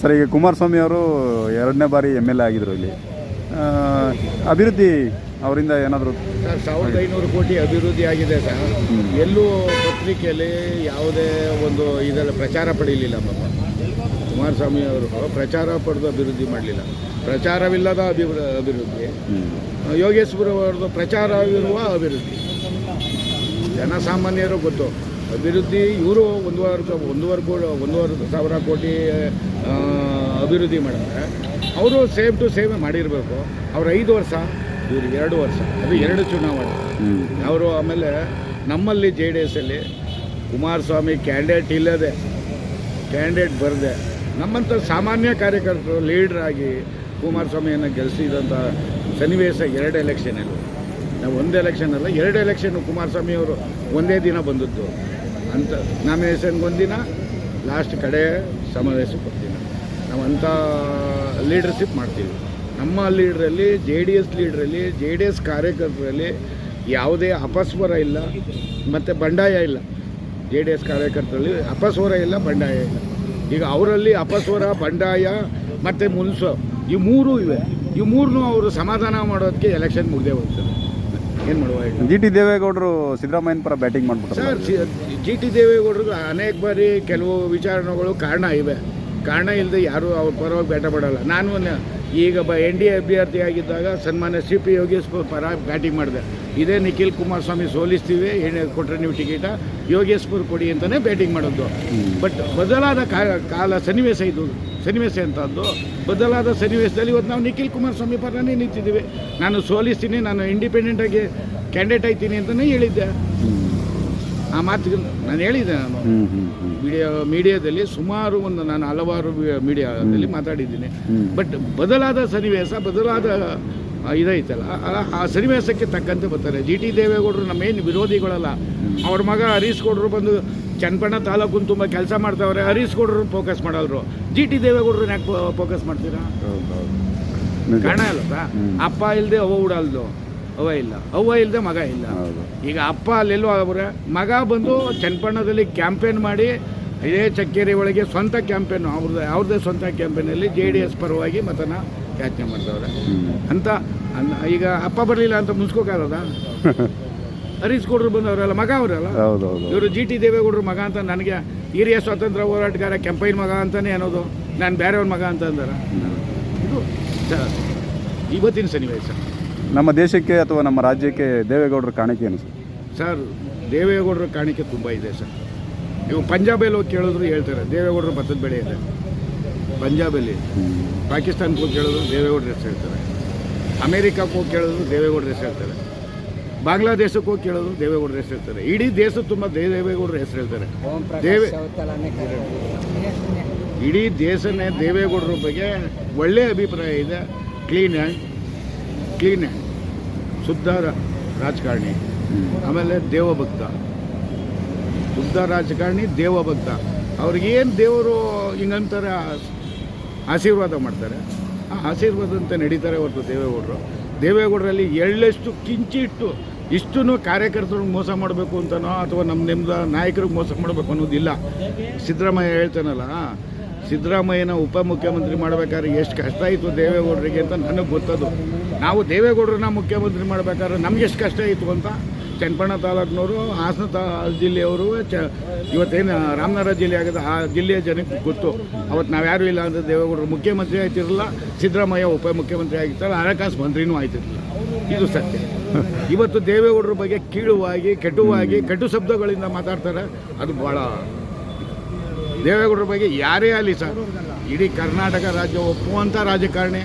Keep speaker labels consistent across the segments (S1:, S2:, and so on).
S1: Sir ಈಗ ಕುಮಾರಸ್ವಾಮಿ ಅವರು ಎರಡನೇ ಬಾರಿ ಎಂ ಎಲ್ ಎ ಆಗಿದ್ರು ಇಲ್ಲಿ. ಅಭಿವೃದ್ಧಿ ಅವರಿಂದ ಏನಾದರೂ
S2: ಸಾವಿರದ ಐನೂರು ಕೋಟಿ ಅಭಿವೃದ್ಧಿ ಆಗಿದೆ ಸರ್. ಎಲ್ಲೂ ಪತ್ರಿಕೆಯಲ್ಲಿ ಯಾವುದೇ ಒಂದು ಇದರಲ್ಲಿ ಪ್ರಚಾರ ಪಡೀಲಿಲ್ಲ ಪಾಪ ಕುಮಾರಸ್ವಾಮಿ ಅವರು ಪ್ರಚಾರ ಪಡೆದು ಅಭಿವೃದ್ಧಿ ಮಾಡಲಿಲ್ಲ. ಪ್ರಚಾರವಿಲ್ಲದ ಅಭಿವೃ ಅಭಿವೃದ್ಧಿ. ಯೋಗೇಶ್ವರ ಅವರದ್ದು ಪ್ರಚಾರವಿರುವ ಅಭಿವೃದ್ಧಿ. ಜನಸಾಮಾನ್ಯರು ಗೊತ್ತು. ಅಭಿವೃದ್ಧಿ ಇವರು ಒಂದುವರೆ ಒಂದೂವರೆ ಕೋ ಒಂದೂವರೆ ಸಾವಿರ ಕೋಟಿ ಅಭಿವೃದ್ಧಿ ಮಾಡಿದ್ರೆ ಅವರು ಸೇಮ್ ಟು ಸೇಮ್ ಮಾಡಿರಬೇಕು. ಅವ್ರು ಐದು ವರ್ಷ ಇವ್ರು ಎರಡು ವರ್ಷ ಅದು ಎರಡು ಚುನಾವಣೆ. ಅವರು ಆಮೇಲೆ ನಮ್ಮಲ್ಲಿ ಜೆ ಡಿ ಎಸ್ಸಲ್ಲಿ ಕುಮಾರಸ್ವಾಮಿ ಕ್ಯಾಂಡಿಡೇಟ್ ಇಲ್ಲದೆ ಕ್ಯಾಂಡಿಡೇಟ್ ಬರದೆ ನಮ್ಮಂಥ ಸಾಮಾನ್ಯ ಕಾರ್ಯಕರ್ತರು ಲೀಡ್ರಾಗಿ ಆಗಿ ಕುಮಾರಸ್ವಾಮಿಯನ್ನು ಗೆಲ್ಲಿಸಿದಂಥ ಸನ್ನಿವೇಶ ಎರಡು ಎಲೆಕ್ಷನಲ್ಲಿ ನಾವು ಒಂದು ಎಲೆಕ್ಷನ್ ಅಲ್ಲ ಎರಡು ಎಲೆಕ್ಷನ್ನು ಕುಮಾರಸ್ವಾಮಿ ಅವರು ಒಂದೇ ದಿನ ಬಂದದ್ದು. ಅಂತ ನಾಮಿನೇಷನ್ಗೆ ಒಂದಿನ ಲಾಸ್ಟ್ ಕಡೆ ಸಮಾವೇಶಕ್ಕೆ ಒಂದಿನ ನಾವು ಅಂಥ ಲೀಡರ್ಶಿಪ್ ಮಾಡ್ತೀವಿ. ನಮ್ಮ ಲೀಡ್ರಲ್ಲಿ ಜೆ ಡಿ ಎಸ್ ಲೀಡ್ರಲ್ಲಿ ಜೆ ಡಿ ಎಸ್ ಕಾರ್ಯಕರ್ತರಲ್ಲಿ ಯಾವುದೇ ಅಪಸ್ವರ ಇಲ್ಲ ಮತ್ತು ಬಂಡಾಯ ಇಲ್ಲ. ಜೆ ಡಿ ಎಸ್ ಕಾರ್ಯಕರ್ತರಲ್ಲಿ ಅಪಸ್ವರ ಇಲ್ಲ ಬಂಡಾಯ ಇಲ್ಲ. ಈಗ ಅವರಲ್ಲಿ ಅಪಸ್ವರ ಬಂಡಾಯ ಮತ್ತು ಮುನ್ಸ ಈ ಮೂರೂ ಇವೆ. ಈ ಮೂರನ್ನೂ ಅವರು ಸಮಾಧಾನ ಮಾಡೋದಕ್ಕೆ ಎಲೆಕ್ಷನ್ ಮುಗ್ದೇ ಹೋಗ್ತದೆ. ಏನು ಮಾಡುವ
S1: ಜಿ ಟಿ ದೇವೇಗೌಡರು ಸಿದ್ದರಾಮಯ್ಯನ ಪರ ಬ್ಯಾಟಿಂಗ್ ಮಾಡ್ಬಿಟ್ಟು
S2: ಸರ್ ಜಿ ಟಿ ದೇವೇಗೌಡರು ಅನೇಕ ಬಾರಿ ಕೆಲವು ವಿಚಾರಣೆಗಳು ಕಾರಣ ಇವೆ. ಕಾರಣ ಇಲ್ಲದೆ ಯಾರೂ ಅವ್ರ ಪರವಾಗಿ ಬೇಟ ಬಿಡೋಲ್ಲ ನಾನು ಈಗ ಬ ಎನ್ ಡಿ ಎ ಅಭ್ಯರ್ಥಿಯಾಗಿದ್ದಾಗ ಸನ್ಮಾನ್ಯ ಸಿ ಪಿ ಯೋಗೇಶ್ ಪರ ಬ್ಯಾಟಿಂಗ್ ಮಾಡಿದೆ. ಇದೇ ನಿಖಿಲ್ ಕುಮಾರಸ್ವಾಮಿ ಸೋಲಿಸ್ತೀವಿ ಕೊಟ್ಟರೆ ನೀವು ಟಿಕೆಟ ಯೋಗೇಶ್ಪುರ್ ಕೊಡಿ ಅಂತಲೇ ಬ್ಯಾಟಿಂಗ್ ಮಾಡೋದು. ಬಟ್ ಬದಲಾದ ಕಾಲ ಸನ್ನಿವೇಶ ಇದು, ಸನ್ನಿವೇಶ ಅಂತದ್ದು. ಬದಲಾದ ಸನ್ನಿವೇಶದಲ್ಲಿ ಇವತ್ತು ನಾವು ನಿಖಿಲ್ ಕುಮಾರಸ್ವಾಮಿ ಪರನೇ ನಿಂತಿದ್ದೀವಿ. ನಾನು ಸೋಲಿಸ್ತೀನಿ, ನಾನು ಇಂಡಿಪೆಂಡೆಂಟಾಗಿ ಕ್ಯಾಂಡಿಡೇಟ್ ಆಯ್ತೀನಿ ಅಂತಲೇ ಹೇಳಿದ್ದೆ. ಆ ಮಾತು ನಾನು ಹೇಳಿದ್ದೆ ನಾನು. ಮೀಡಿಯಾ ಮೀಡಿಯಾದಲ್ಲಿ ಸುಮಾರು ಒಂದು ನಾನು ಹಲವಾರು ಮೀಡಿಯಾದಲ್ಲಿ ಮಾತಾಡಿದ್ದೀನಿ. ಬಟ್ ಬದಲಾದ ಸನ್ನಿವೇಶ ಬದಲಾದ ಇದೈತಲ್ಲ. ಆ- ಸನ್ನಿವೇಶಕ್ಕೆ ತಕ್ಕಂತೆ ಬರ್ತಾರೆ. ಜಿ ಟಿ ದೇವೇಗೌಡರು ನಮ್ಮೇನು ವಿರೋಧಿಗಳಲ್ಲ. ಅವ್ರ ಮಗ ಹರೀಶ್ ಗೌಡರು ಬಂದು ಚನ್ನಪಣ್ಣ ತಾಲೂಕು ತುಂಬ ಕೆಲಸ ಮಾಡ್ತಾವ್ರೆ. ಹರೀಶ್ ಗೌಡರು ಫೋಕಸ್ ಮಾಡಲ್ರು. ಜಿ ಟಿ ದೇವೇಗೌಡರನ್ನ ಯಾಕೆ ಫೋಕಸ್ ಮಾಡ್ತೀರಾ? ಕಾರಣ ಇಲ್ಲ ಅಪ್ಪ ಇಲ್ಲದೆ ಅವ್ವ ಉಡಲ್ದು. ಅವ್ವ ಇಲ್ಲ. ಅವ್ವ ಇಲ್ಲದೆ ಮಗ ಇಲ್ಲ. ಈಗ ಅಪ್ಪ ಅಲ್ಲೆಲ್ಲೋ ಅವರ ಮಗ ಬಂದು ಚನ್ನಪಣ್ಣದಲ್ಲಿ ಕ್ಯಾಂಪೇನ್ ಮಾಡಿ ಇದೇ ಚಕ್ಕೇರಿ ಒಳಗೆ ಸ್ವಂತ ಕ್ಯಾಂಪೇನು ಅವ್ರದ್ದು ಅವ್ರದ್ದೇ ಸ್ವಂತ ಕ್ಯಾಂಪೇನಲ್ಲಿ ಜೆ ಡಿ ಎಸ್ ಪರವಾಗಿ ಮತನ ಯಾಚನೆ ಮಾಡ್ತವ್ರೆ ಅಂತ ಅನ್ನ- ಈಗ ಅಪ್ಪ ಬರಲಿಲ್ಲ ಅಂತ ಮುನ್ಸ್ಕೋಕಾರದ ಹರೀಶ್ ಗೌಡ್ರು ಬಂದವರಲ್ಲ ಮಗ ಅವರಲ್ಲ? ಇವರು ಜಿ ಟಿ ದೇವೇಗೌಡರು ಮಗ ಅಂತ ನನಗೆ ಹಿರಿಯ ಸ್ವಾತಂತ್ರ್ಯ ಹೋರಾಟಗಾರ ಕೆಂಪೈನ ಮಗ ಅಂತಲೇ ಅನ್ನೋದು ನಾನು ಬೇರೆಯವ್ರ ಮಗ ಅಂತ ಅಂದಾರ. ಇದು ಇವತ್ತಿನ ಸನ್ನಿವೇಶ.
S1: ನಮ್ಮ ದೇಶಕ್ಕೆ ಅಥವಾ ನಮ್ಮ ರಾಜ್ಯಕ್ಕೆ ದೇವೇಗೌಡರ ಕಾಣಿಕೆ ಏನು ಸರ್?
S2: ಸರ್ ದೇವೇಗೌಡರ ಕಾಣಿಕೆ ತುಂಬ ಇದೆ ಸರ್. ನೀವು ಪಂಜಾಬಲ್ಲಿ ಹೋಗಿ ಕೇಳಿದ್ರು ಹೇಳ್ತಾರೆ ದೇವೇಗೌಡರು ಭತ್ತದ ಬೆಳೆ ಇದೆ. ಪಂಜಾಬಲ್ಲಿ. ಪಾಕಿಸ್ತಾನಕ್ಕೆ ಹೋಗಿ ಕೇಳಿದ್ರು ದೇವೇಗೌಡರ ಹೆಸರು ಹೇಳ್ತಾರೆ. ಅಮೇರಿಕಕ್ಕೆ ಹೋಗಿ ಕೇಳಿದ್ರು ದೇವೇಗೌಡರ ಹೆಸರು ಹೇಳ್ತಾರೆ. ಬಾಂಗ್ಲಾದೇಶಕ್ಕೆ ಹೋಗಿ ಕೇಳಿದ್ರು ದೇವೇಗೌಡರ ಹೆಸರು ಹೇಳ್ತಾರೆ. ಇಡೀ ದೇಶ ತುಂಬ ದೇವೇಗೌಡರ ಹೆಸರು ಹೇಳ್ತಾರೆ. ದೇವೇ ಇಡೀ ದೇಶನೇ ದೇವೇಗೌಡರ ಬಗ್ಗೆ ಒಳ್ಳೆಯ ಅಭಿಪ್ರಾಯ ಇದೆ. ಕ್ಲೀನ್ ಹ್ಯಾಂಡ್ ಕ್ಲೀನ್ ಹ್ಯಾಂಡ್ ಶುದ್ಧ ರಾಜಕಾರಣಿ. ಆಮೇಲೆ ದೇವಭಕ್ತ. ಶುದ್ಧ ರಾಜಕಾರಣಿ, ದೇವಭಕ್ತ. ಅವ್ರಿಗೇನು ದೇವರು ಹಿಂಗಂತಾರೆ, ಆಶೀರ್ವಾದ ಮಾಡ್ತಾರೆ? ಆ ಆಶೀರ್ವಾದ ಅಂತ ನಡೀತಾರೆ ಹೊರತು ದೇವೇಗೌಡರು. ದೇವೇಗೌಡರಲ್ಲಿ ಎಳ್ಳಷ್ಟು ಕಿಂಚಿಟ್ಟು ಇಷ್ಟು ಕಾರ್ಯಕರ್ತರಿಗೆ ಮೋಸ ಮಾಡಬೇಕು ಅಂತನೋ ಅಥವಾ ನಮ್ಮ ನೆಮ್ಮದ ನಾಯಕರಿಗೆ ಮೋಸ ಮಾಡಬೇಕು ಅನ್ನೋದಿಲ್ಲ. ಸಿದ್ದರಾಮಯ್ಯ ಹೇಳ್ತಾನಲ್ಲ ಸಿದ್ದರಾಮಯ್ಯನ ಉಪಮುಖ್ಯಮಂತ್ರಿ ಮಾಡಬೇಕಾದ್ರೆ ಎಷ್ಟು ಕಷ್ಟ ಇತ್ತು ದೇವೇಗೌಡರಿಗೆ ಅಂತ ನನಗೆ ಗೊತ್ತದು. ನಾವು ದೇವೇಗೌಡರನ್ನ ಮುಖ್ಯಮಂತ್ರಿ ಮಾಡಬೇಕಾದ್ರೆ ನಮ್ಗೆ ಎಷ್ಟು ಕಷ್ಟ ಇತ್ತು ಅಂತ ಚನ್ನಪಣ್ಣ ತಾಲೂಕಿನವರು, ಹಾಸನ ತಾ, ಜಿಲ್ಲೆಯವರು, ಚ, ಇವತ್ತೇನು ರಾಮನಗರ ಜಿಲ್ಲೆ ಆಗಿದೆ, ಆ ಜಿಲ್ಲೆಯ ಜನಕ್ಕೆ ಗೊತ್ತು. ಅವತ್ತು ನಾವು ಯಾರೂ ಇಲ್ಲ ಅಂದರೆ ದೇವೇಗೌಡರು ಮುಖ್ಯಮಂತ್ರಿ ಆಯ್ತಿರಲಿಲ್ಲ, ಸಿದ್ದರಾಮಯ್ಯ ಉಪಮುಖ್ಯಮಂತ್ರಿ ಆಗಿರ್ತಾರೆ, ಹಣಕಾಸು ಮಂತ್ರಿನೂ ಆಯ್ತಿರಲಿಲ್ಲ. ಇದು ಸತ್ಯ. ಇವತ್ತು ದೇವೇಗೌಡರ ಬಗ್ಗೆ ಕೀಳುವಾಗಿ, ಕೆಟ್ಟುವಾಗಿ ಕೆಟ್ಟು ಶಬ್ದಗಳಿಂದ ಮಾತಾಡ್ತಾರೆ, ಅದು ಭಾಳ ದೇವೇಗೌಡರ ಬಗ್ಗೆ ಯಾರೇ ಆಗಲಿ ಸರ್, ಇಡೀ ಕರ್ನಾಟಕ ರಾಜ್ಯ ಒಪ್ಪುವಂಥ ರಾಜಕಾರಣಿ,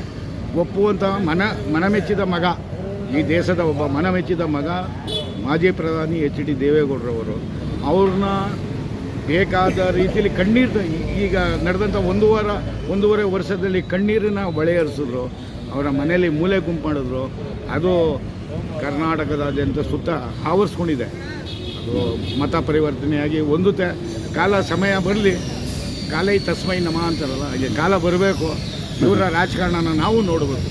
S2: ಒಪ್ಪುವಂಥ ಮನ, ಮನಮೆಚ್ಚಿದ ಮಗ, ಈ ದೇಶದ ಒಬ್ಬ ಮನಮೆಚ್ಚಿದ ಮಗ ಮಾಜಿ ಪ್ರಧಾನಿ ಎಚ್ ಡಿ ದೇವೇಗೌಡರವರು. ಅವ್ರನ್ನ ಬೇಕಾದ ರೀತಿಯಲ್ಲಿ ಕಣ್ಣೀರು ಈಗ ನಡೆದಂಥ ಒಂದು ವಾರ, ಒಂದೂವರೆ ವರ್ಷದಲ್ಲಿ ಕಣ್ಣೀರನ್ನ ಹೊಳೆ ಹರಿಸಿದ್ರು ಅವರ ಮನೆಯಲ್ಲಿ ಮೂಲೆ ಗುಂಪು ಮಾಡಿದ್ರು. ಅದು ಕರ್ನಾಟಕದಾದ್ಯಂತ ಸುತ್ತ ಆವರಿಸ್ಕೊಂಡಿದೆ. ಮತ ಪರಿವರ್ತನೆಯಾಗಿ ಒಂದು ತೆ ಕಾಲ ಸಮಯ ಬರಲಿ ಕಾಲೈ ತಸ್ಮೈ ನಮ ಅಂತಾರಲ್ಲ ಹಾಗೆ ಕಾಲ ಬರಬೇಕು ಇವರ ರಾಜಕಾರಣನ ನಾವು ನೋಡಬೇಕು.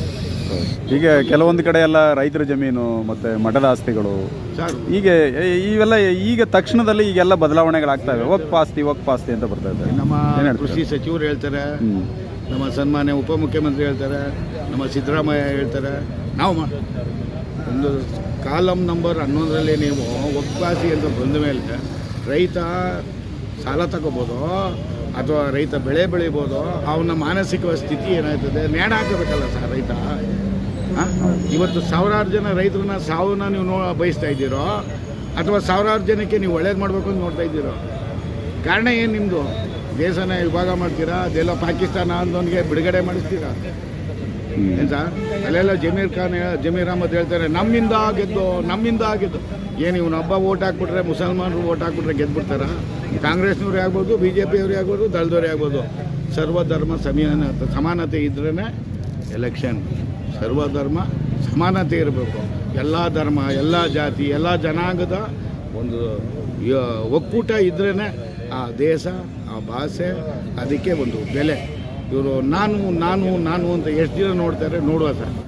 S1: ಹೀಗೆ ಕೆಲವೊಂದು ಕಡೆ ಎಲ್ಲ ರೈತರ ಜಮೀನು ಮತ್ತು ಮಠದ ಆಸ್ತಿಗಳು ಹೀಗೆ ಇವೆಲ್ಲ ಈಗ ತಕ್ಷಣದಲ್ಲಿ ಈಗೆಲ್ಲ ಬದಲಾವಣೆಗಳಾಗ್ತವೆ ಒಕ್ ಪಾಸ್ತಿ ಒಕ್ ಪಾಸ್ತಿ ಅಂತ ಬರ್ತಾ ಇದೆ.
S2: ನಮ್ಮ ಕೃಷಿ ಸಚಿವರು ಹೇಳ್ತಾರೆ ನಮ್ಮ ಸನ್ಮಾನ್ಯ ಉಪಮುಖ್ಯಮಂತ್ರಿ ಹೇಳ್ತಾರೆ ನಮ್ಮ ಸಿದ್ದರಾಮಯ್ಯ ಹೇಳ್ತಾರೆ ನಾವು ಮಾ- ಒಂದು ಕಾಲಮ್ ನಂಬರ್ ಹನ್ನೊಂದರಲ್ಲಿ ನೀವು ಒಕ್ಕಾಸಿ ಅಂತ ಬಂದ ಮೇಲೆ ರೈತ ಸಾಲ ತಗೋಬೋದು ಅಥವಾ ರೈತ ಬೆಳೆ ಬೆಳಿಬೋದು, ಅವನ ಮಾನಸಿಕ ಸ್ಥಿತಿ ಏನಾಯ್ತದೆ ನೇಣ ಹಾಕಬೇಕಲ್ಲ ಸರ್ ರೈತ. ಇವತ್ತು ಸಾವಿರಾರು ಜನ ರೈತರನ್ನ ಸಾವನ್ನ ನೀವು ನೋ, ಬಯಸ್ತಾ ಇದ್ದೀರೋ? ಅಥವಾ ಸಾವಿರಾರು ಜನಕ್ಕೆ ನೀವು ಒಳ್ಳೇದು ಮಾಡಬೇಕು ಅಂತ ನೋಡ್ತಾ ಇದ್ದೀರೋ? ಕಾರಣ ಏನು ನಿಮ್ಮದು ದೇಶನ ವಿಭಾಗ ಮಾಡ್ತೀರಾ? ಅದೆಲ್ಲ ಪಾಕಿಸ್ತಾನ ಅಂದವನಿಗೆ ಬಿಡುಗಡೆ ಮಾಡಿಸ್ತೀರಾ. ಏನ್ ಸರ್ ಅಲ್ಲೆಲ್ಲ ಜಮೀರ್ ಖಾನ್ ಜಮೀರ್ ಅಹಮದ್ ಹೇಳ್ತಾರೆ, ನಮ್ಮಿಂದ ಗೆದ್ದು ನಮ್ಮಿಂದ ಗೆದ್ದು. ಏನು ಇವನೊಬ್ಬ ಓಟ್ ಹಾಕ್ಬಿಟ್ರೆ, ಮುಸಲ್ಮಾನರು ಓಟ್ ಹಾಕ್ಬಿಟ್ರೆ ಗೆದ್ಬಿಡ್ತಾರ? ಕಾಂಗ್ರೆಸ್ನವ್ರೇ ಆಗ್ಬೋದು ಬಿ ಜೆ ಪಿಯವರೇ ಆಗ್ಬೋದು. ದಳದವ್ರೇ ಆಗ್ಬೋದು ಸರ್ವಧರ್ಮ ಸಮಾನತೆ ಸಮಾನತೆ ಇದ್ರೇ ಎಲೆಕ್ಷನ್ ಸರ್ವಧರ್ಮ ಸಮಾನತೆ ಇರಬೇಕು. ಎಲ್ಲ ಧರ್ಮ, ಎಲ್ಲ ಜಾತಿ, ಎಲ್ಲ ಜನಾಂಗದ ಒಂದು ಒಕ್ಕೂಟ ಇದ್ರೇ ಆ ದೇಶ, ಆ ಭಾಷೆ, ಅದಕ್ಕೆ ಒಂದು ಬೆಲೆ. ಇವರು ನಾನು ನಾನು ನಾನು ಅಂತ ಎಷ್ಟು ದಿನ ನೋಡ್ತಾರೆ ನೋಡುವ ಸರ್.